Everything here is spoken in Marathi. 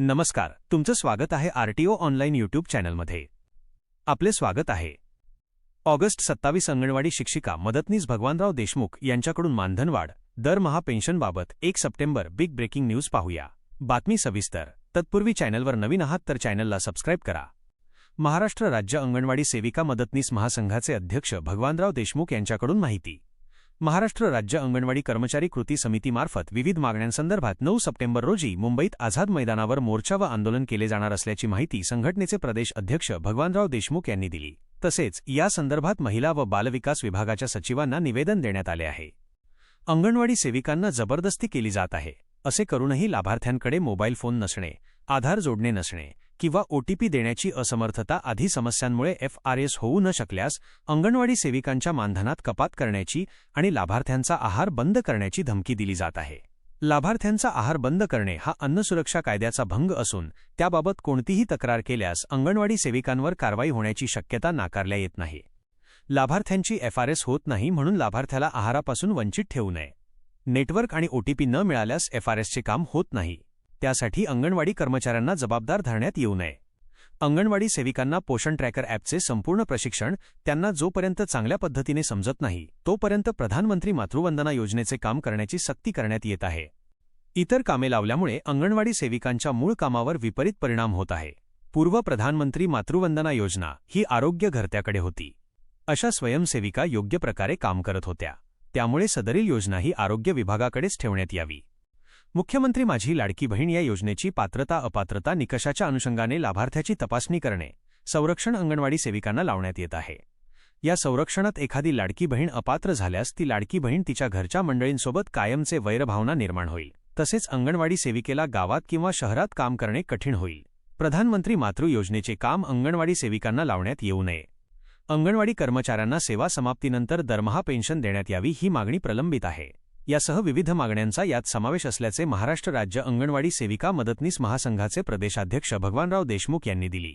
नमस्कार तुमचं स्वागत आहे आरटीओ ऑनलाईन यूट्यूब चॅनलमध्ये. आपले स्वागत आहे. ऑगस्ट सत्तावीस अंगणवाडी शिक्षिका मदतनीस भगवानराव देशमुख यांच्याकडून मानधनवाढ दरमहा पेन्शनबाबत एक सप्टेंबर बिग ब्रेकिंग न्यूज पाहूया. बातमी सविस्तर तत्पूर्वी चॅनलवर नवीन आहात तर चॅनलला सबस्क्राईब करा. महाराष्ट्र राज्य अंगणवाडी सेविका मदतनीस महासंघाचे अध्यक्ष भगवानराव देशमुख यांच्याकडून माहिती. महाराष्ट्र राज्य अंगणवाडी कर्मचारी कृती समितीमार्फत विविध मागण्यांसंदर्भात नऊ सप्टेंबर रोजी मुंबईत आझाद मैदानावर मोर्चा व आंदोलन केले जाणार असल्याची माहिती संघटनेचे प्रदेश अध्यक्ष भगवानराव देशमुख यांनी दिली. तसेच या संदर्भात महिला व बालविकास विभागाच्या सचिवांना निवेदन देण्यात आले आहे. अंगणवाडी सेविकांना जबरदस्ती केली जात आहे. असे करूनही लाभार्थ्यांकडे मोबाईल फोन नसणे आधार जोडणे नसणे किंवा ओटीपी देण्याची असमर्थता आधी समस्यांमुळे एफआरएस होऊ न शकल्यास अंगणवाडी सेविकांच्या मानधनात कपात करण्याची आणि लाभार्थ्यांचा आहार बंद करण्याची धमकी दिली जात आहे. लाभार्थ्यांचा आहार बंद करणे हा अन्नसुरक्षा कायद्याचा भंग असून त्याबाबत कोणतीही तक्रार केल्यास अंगणवाडी सेविकांवर कारवाई होण्याची शक्यता नाकारल्या येत नाही. लाभार्थ्यांची एफआरएस होत नाही म्हणून लाभार्थ्याला आहारापासून वंचित ठेवू नये. नेटवर्क आणि ओटीपी न मिळाल्यास एफआरएसचे काम होत नाही. त्यासाठी अंगणवाडी कर्मचाऱ्यांना जबाबदार धरण्यात येऊ नये. अंगणवाडी सेविकांना पोषण ट्रॅकर ॲपचे संपूर्ण प्रशिक्षण त्यांना जोपर्यंत चांगल्या पद्धतीने समजत नाही तोपर्यंत प्रधानमंत्री मातृवंदना योजनेचे काम करण्याची सक्ती करण्यात येत आहे. इतर कामे लावल्यामुळे अंगणवाडी सेविकांच्या मूळ कामावर विपरीत परिणाम होत आहे. पूर्व प्रधानमंत्री मातृवंदना योजना ही आरोग्य घरत्याकडे होती. अशा स्वयंसेविका योग्य प्रकारे काम करत होत्या. त्यामुळे सदरील योजना ही आरोग्य विभागाकडेच ठेवण्यात यावी. मुख्यमंत्री माझी लाडकी बहीण या योजनेची पात्रता अपात्रता निकषाच्या अनुषंगाने लाभार्थ्याची तपासणी करणे संरक्षण अंगणवाडी सेविकांना लावण्यात येत आहे. या संरक्षणात एखादी लाडकी बहीण अपात्र झाल्यास ती लाडकी बहीण तिच्या घरच्या मंडळींसोबत कायमचे वैरभावना निर्माण होईल. तसेच अंगणवाडी सेविकेला गावात किंवा शहरात काम करणे कठीण होईल. प्रधानमंत्री मातृ योजनेचे काम अंगणवाडी सेविकांना लावण्यात येऊ नये. अंगणवाडी कर्मचाऱ्यांना सेवा समाप्तीनंतर दरमहा पेन्शन देण्यात यावी ही मागणी प्रलंबित आहे. यासह विविध मागण्यांचा यात समावेश असल्याचे महाराष्ट्र राज्य अंगणवाडी सेविका मदतनीस महासंघाचे प्रदेशाध्यक्ष भगवानराव देशमुख यांनी दिली.